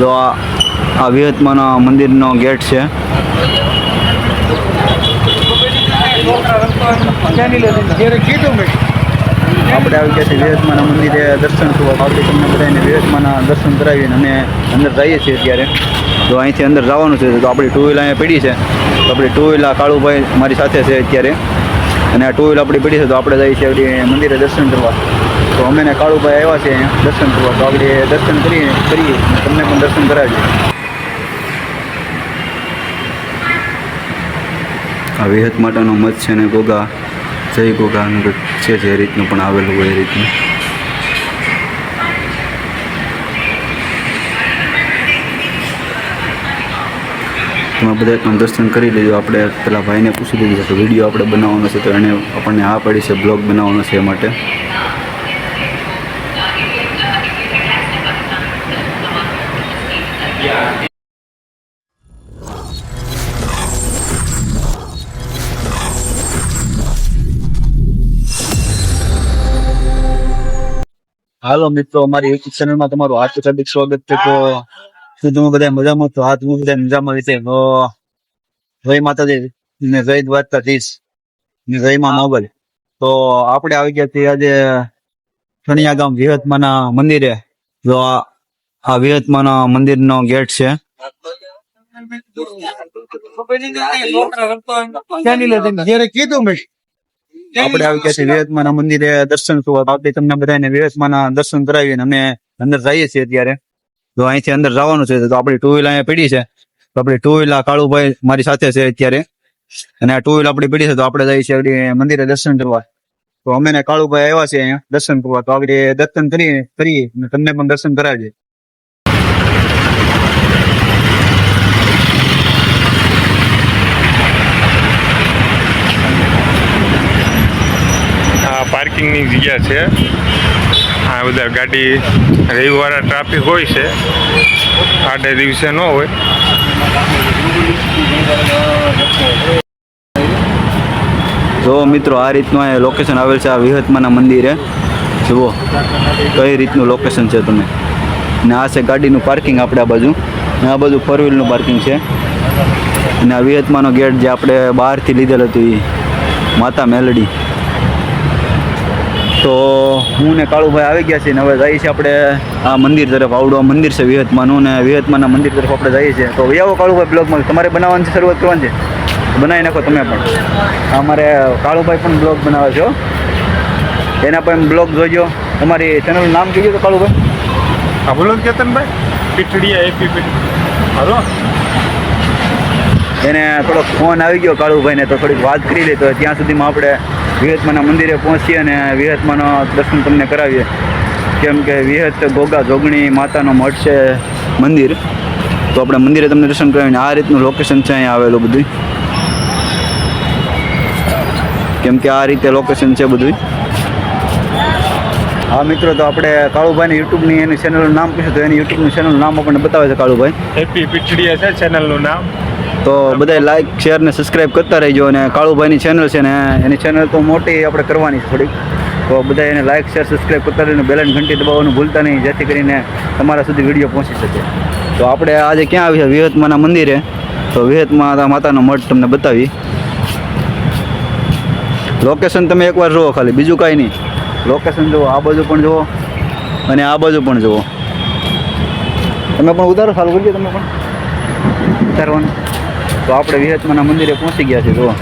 જો આ વિહતમાના મંદિરનો ગેટ છે. આપણે આવી ગયા છીએ વિહતમાના મંદિરે દર્શન કરવા. આપણે તમને બધાને વિહતમાના દર્શન કરાવીને અમે અંદર જઈએ છીએ અત્યારે. તો અહીંથી અંદર જવાનું છે, તો આપણી ટુ વ્હીલ અહીંયા પડી છે. તો આપણી ટુ વ્હીલર કાળુભાઈ મારી સાથે છે અત્યારે. અને આ ટુ વ્હીલ આપણી પડી છે, તો આપણે જઈએ છીએ મંદિરે દર્શન કરવા. તો અમે ને કાળુભાઈ આવ્યા છે અહીંયા. દર્શન કરવા. તો આપણે દર્શન કરીએ કરીએ. તમને પણ દર્શન કરાવીએ. આ વિહત માટેનો મત છે ને ગોગા. જય ગોગા છે જે રીતનું પણ આવેલું હોય એ રીતનું. તમે બધા પણ દર્શન કરી લેજો. આપણે પેલા ભાઈને પૂછી છે કે વીડિયો આપણે બનાવવાનો છે, તો એણે આપણને આ પડી છે, બ્લોગ બનાવવાનો છે એ માટે. હાલો મિત્રો, અમારી યુટ્યુબ ચેનલમાં તમારું હાર્દિક હાર્દિક સ્વાગત છે. તો શું તમે બધા મજામાં તો હાથ હું બધા મજામાં રીતે તો જય માતાજી ને જય દ્વારકાધીશ ને જય માં તો આપણે આવી ગયા છીએ આજે સણિયા ગામ વિહતમાના મંદિરે. જો આ વિહતમાના મંદિરનો ગેટ છે. આપણે આવી ગયા છીએ વિવેકમાના મંદિરે દર્શન કરવા. આપણે તમને બધાને વિવેકમાના દર્શન કરાવીને અમે અંદર જઈએ છીએ અત્યારે. તો અહીંથી અંદર જવાનું છે તો આપણી ટુ વ્હીલ અહીંયા પડી છે. તો આપણી ટુ વ્હીલ આ કાળુભાઈ મારી સાથે છે અત્યારે. અને આ ટુ વ્હીલ આપણી પડી છે તો આપણે જઈએ છીએ મંદિરે દર્શન કરવા. તો અમે ને કાળુભાઈ આવ્યા છે અહીંયા દર્શન કરવા. તો આપણે દર્શન કરીએ કરીએ તમને પણ દર્શન કરાવીએ આ પાર્કિંગની જગ્યા છે. આ બધા ગાડી રવિવારે ટ્રાફિક હોય છે. આડે દિવસે ન હોય. જો મિત્રો, આ રીતનું અહીંયા લોકેશન આવેલ છે, આ વિહતમાના મંદિરે. જુઓ, કઈ રીતનું લોકેશન છે તમે. ને આ છે ગાડીનું પાર્કિંગ આપણે આ બાજુ. ને આ બાજુ ફોર વ્હીલનું પાર્કિંગ છે. અને આ વિહતમાનો ગેટ જે આપણે બહારથી લીધેલ હતું એ માતા મેલડી. તો હું ને કાળુભાઈ આવી ગયા છીએ ને હવે જઈએ છીએ આપણે આ મંદિર તરફ આવડવા મંદિર છે વિહતમાનું ને વિહતમાના મંદિર તરફ આપણે જઈએ છીએ. તો આવો કાળુભાઈ બ્લોગમાં તમારે બનાવવાની છે શરૂઆત કરવાની છે? બનાવી નાખો તમે પણ. અમારે કાળુભાઈ પણ બ્લોગ બનાવે છો એના પણ બ્લોગ જોજો. તમારી ચેનલનું નામ કીધું તો કાળુભાઈ. આ બોલો કેતનભાઈ. પીઠડીયા એપી પીઠ. હાલો. એને થોડોક ફોન આવી ગયો કાળુભાઈને તો થોડીક વાત કરી લે તો ત્યાં સુધીમાં આપણે વિહતમાના મંદિરે પહોંચી અને વિહતમાના દર્શન તમને કરાવીએ. કેમ કે વિહત ગોગા જોગણી માતાનો મઠ છે મંદિર. તો આપણે મંદિરે તમને દર્શન કરાવીને આ રીતનું લોકેશન છે અહીંયા આવેલું બધું કેમ કે આ રીતે લોકેશન છે બધું હા મિત્રો, તો આપણે કાળુભાઈની યુટ્યુબની એની ચેનલનું નામ પૂછ્યું તો એની યુટ્યુબનું ચેનલનું નામ આપણને બતાવે છે કાળુભાઈ. હેપી પીચડીએ છે ચેનલનું નામ. તો બધા લાઈક શેર ને સબસ્ક્રાઈબ કરતા રહેજો અને કાળુભાઈની ચેનલ છે ને, એની ચેનલ તો મોટી આપણે કરવાની છે થોડીક. તો બધા એને લાઈક શેર સબસ્ક્રાઈબ કરતા રહીને બેલન ઘંટી દબાવવાનું ભૂલતા નહીં, જેથી કરીને તમારા સુધી વીડિયો પહોંચી શકે. તો આપણે આજે ક્યાં આવી છે? વિહતમાના મંદિરે. તો વિહતમા માતાનો મઠ તમને બતાવી. લોકેશન તમે એકવાર જુઓ ખાલી, બીજું કાંઈ નહીં. લોકેશન જુઓ, આ બાજુ પણ જુઓ અને આ બાજુ પણ જુઓ. તમે પણ ઉતારો સારું કરજો તમે પણ. ઉતારવાનું. તો આપણે વિહતમાના મંદિરે પહોંચી ગયા છે જુઓ.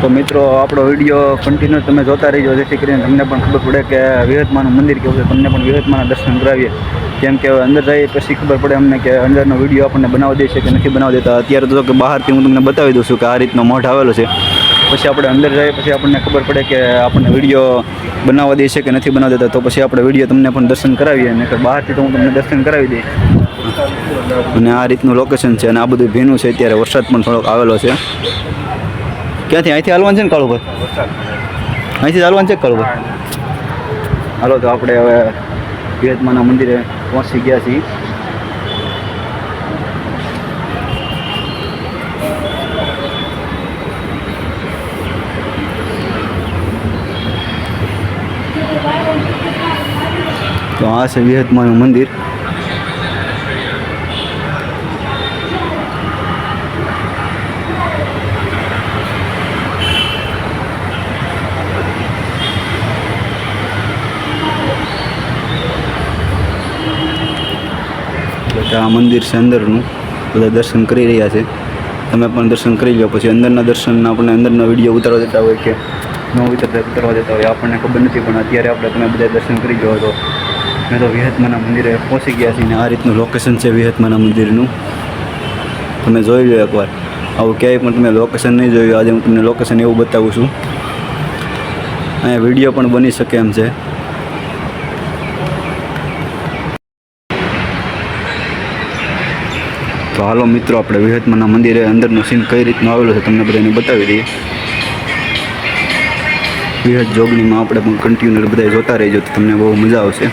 તો મિત્રો, આપણો વીડિયો કન્ટિન્યુ તમે જોતા રહીજો, જેથી કરીને તમને પણ ખબર પડે કે વિહતમાનું મંદિર કેવું છે. તમને પણ વિહતમાના દર્શન કરાવીએ. કેમ કે અંદર જઈએ પછી ખબર પડે અમને કે અંદરનો વીડિયો આપણને બનાવી દે છે કે નથી બનાવી દેતા. અત્યારે તો કે બહારથી હું તમને બતાવી દઉં છું કે આ રીતનો મઠ આવેલો છે. પછી આપણે અંદર જઈએ, પછી આપણને ખબર પડે કે આપણને વીડિયો બનાવવા દે છે કે નથી બનાવ દેતા, તો પછી આપણે વીડિયો તમને પણ દર્શન કરાવીએ અને બહારથી તો હું તમને દર્શન કરાવી દઈશ. અને આ રીતનું લોકેશન છે અને આ બધું ભીનું છે, અત્યારે વરસાદ પણ થોડોક આવેલો છે. ક્યાંથી? અહીંથી હાલવાનું છે ને કાળુભાઈ? અહીંથી હાલવાનું છે કાળુભાઈ? હાલો, તો આપણે હવે વિહતમાના મંદિરે પહોંચી ગયા છીએ. તો આ છે વિહતમાનું મંદિર. આ મંદિર છે અંદરનું. બધા દર્શન કરી રહ્યા છે. તમે પણ દર્શન કરી લો પછી અંદરના દર્શન આપણને અંદરના વીડિયો ઉતારવા દેતા હોય કે ન ઉતરતા, ઉતારવા દેતા હોય આપણને ખબર નથી. પણ અત્યારે આપણે તમે બધા દર્શન કરી લો તો મેં તો વિહતમાના મંદિરે પહોંચી ગયા છીએ ને આ રીતનું લોકેશન છે વિહતમાના મંદિરનું. તમે જોઈ લો એકવાર. આવું ક્યાંય પણ તમે લોકેશન નહીં જોયું, આજે હું તમને લોકેશન એવું બતાવું છું. અહીંયા વીડિયો પણ બની શકે એમ છે. તો હાલો મિત્રો, આપણે વિહતમાના મંદિરે અંદરનો સીન કઈ રીતનો આવેલો છે તમને બધાને બતાવી દઈએ. વિહત જોગણીમાં આપણે પણ કન્ટિન્યુ બધા જોતા રહીજો, તો તમને બહુ મજા આવશે.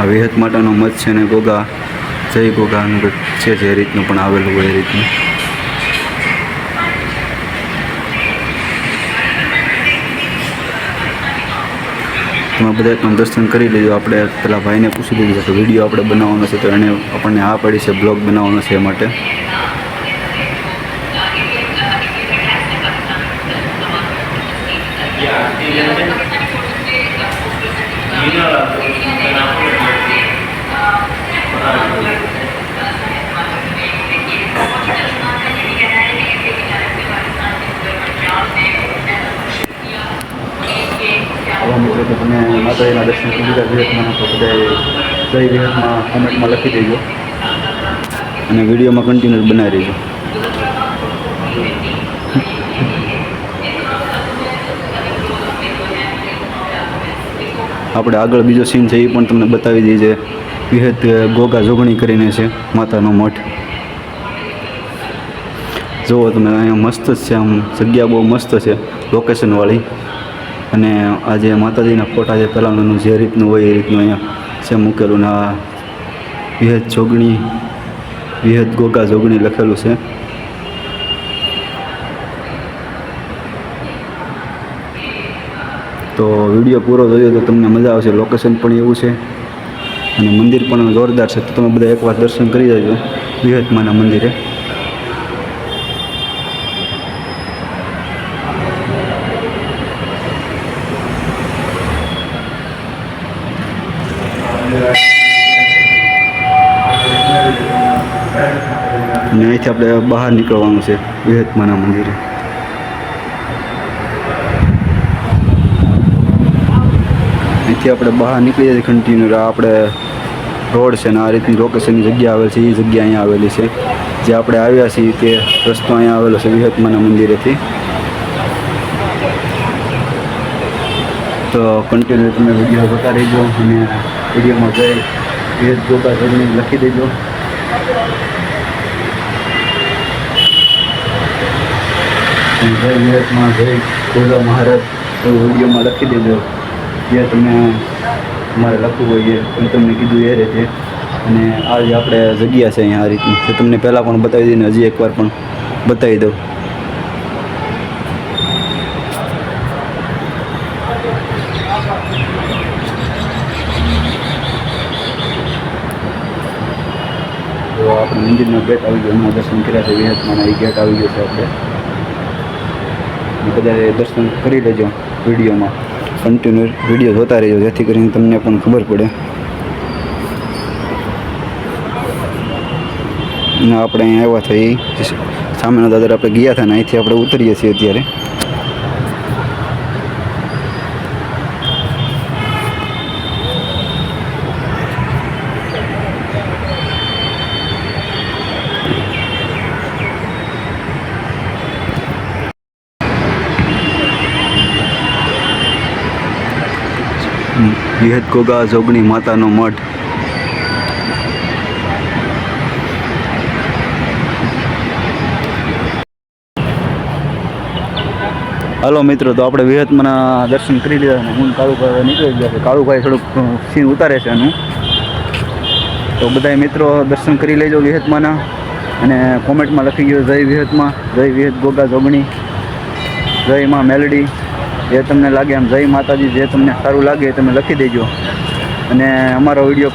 આ વિહત માતાનો મત છે ને ગોગા, જય ગોગાનું કંઈક છે જે રીતનું પણ આવેલું હોય એ રીતનું. તમે બધા પણ દર્શન કરી લેજો આપણે પેલા ભાઈને પૂછી લીધું છે કે વીડિયો આપણે બનાવવાનો છે તો એને આપણને આ પડી છે, બ્લોગ બનાવવાનો છે એ માટે. આવા તો તમે માતાજીના દર્શન બીજા વિહતમાં તો બધા જય કોમેન્ટમાં લખી દેજો. અને વિડીયોમાં કન્ટિન્યુ બનાવી દેજો. આપણે આગળ બીજો સીન છે, એ પણ તમને બતાવી દઈએ છે વિહત ગોગા જોગણી કરીને છે, માતાનો મઠ. જુઓ તમે, અહીંયા મસ્ત છે, આમ જગ્યા બહુ મસ્ત છે લોકેશનવાળી અને આ જે માતાજીના ફોટા જે પહેલાંનું જે રીતનું હોય એ રીતનું અહીંયા છે મૂકેલું ને આ વિહદ જોગણી, વિહત ગોગા જોગણી લખેલું છે. તો વીડિયો પૂરો જોયો તો તમને મજા આવશે. લોકેશન પણ એવું છે અને મંદિર પણ જોરદાર છે. તો તમે બધા એકવાર દર્શન કરી જજો વિહતમાના મંદિરે અને અહીંથી આપણે બહાર નીકળવાનું છે વિહતમાના મંદિરે. અહીંથી આપણે બહાર નીકળી જઈએ કન્ટિન્યુ આપણે રોડ છે ને આ રીતની લોકેશનની જગ્યા આવેલ છે, એ જગ્યા અહીંયા આવેલી છે. જે આપણે આવ્યા છીએ તે રસ્તો અહીંયા આવેલો છે વિહતમાના મંદિરેથી. તો કન્ટિન્યુ તમે વીડિયો જોતા રહેજો અને વિડીયોમાં જઈ વિહત જોતા લખી દેજો. જય વિહતમાં જય ગોગા મહારાજ એવું વિડીયોમાં લખી દેજો. જે તમે મારે લખવું હોય એ તમને કીધું એ રીતે. અને આ જે આપણે જગ્યા છે અહીંયા આ રીતની તો તમને પહેલાં પણ બતાવી દઈને હજી એકવાર પણ બતાવી દઉં. આપણે મંદિરનો ગેટ આવી ગયો, હમણાં દર્શન કર્યા છે વિહતમાં એ ગેટ આવી ગયો છે આપણે. બધાએ દર્શન કરી લેજો વિડીયોમાં. કન્ટિન્યુ વીડિયો જોતા રહેજો, જેથી કરીને તમને પણ ખબર પડે. આપણે અહીંયા આવ્યા એ સામેના દાદર આપણે ગયા હતા ને અહીંથી આપણે ઉતરીએ છીએ અત્યારે. વિહત ગોગા જોગણી માતાનો મઠ. હાલો મિત્રો, તો આપણે વિહતમાના દર્શન કરી લીધા અને હું કાળુભાઈ નીકળી ગયા છે કાળુભાઈ થોડુંક સીન ઉતારે છે એનું તો બધા મિત્રો દર્શન કરી લેજો વિહતમાના. અને કોમેન્ટમાં લખી ગયો, જય વિહતમાં, જય વિહત ગોગા જોગણી જય માં મેલડી. જે તમને લાગે એમ જય માતાજી, જે તમને સારું લાગે એ તમે લખી દેજો. અને અમારો વીડિયો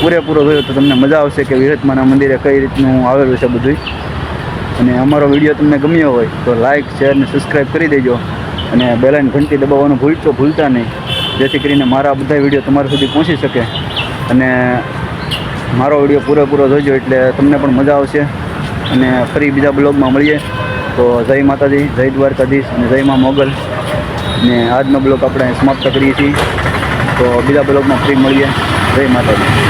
પૂરેપૂરો જોયો તો તમને મજા આવશે કે વિરતમાના મંદિરે કઈ રીતનું આવેલું છે બધું અને અમારો વીડિયો તમને ગમ્યો હોય તો લાઇક શેર અને સબસ્ક્રાઈબ કરી દેજો. અને બેલાઇન ઘંટી દબાવવાનું ભૂલતો ભૂલતા નહીં. જેથી કરીને મારા બધા વીડિયો તમારા સુધી પહોંચી શકે. અને મારો વીડિયો પૂરેપૂરો જોજો એટલે તમને પણ મજા આવશે. અને ફરી બીજા બ્લોગમાં મળીએ. તો જય માતાજી, જય દ્વારકાધીશ અને જય મા મોગલ. ને આજનો બ્લોગ આપણે સમાપ્ત કરીએ છીએ. તો બીજા બ્લોગમાં ફ્રી મળીએ. જય માતાજી.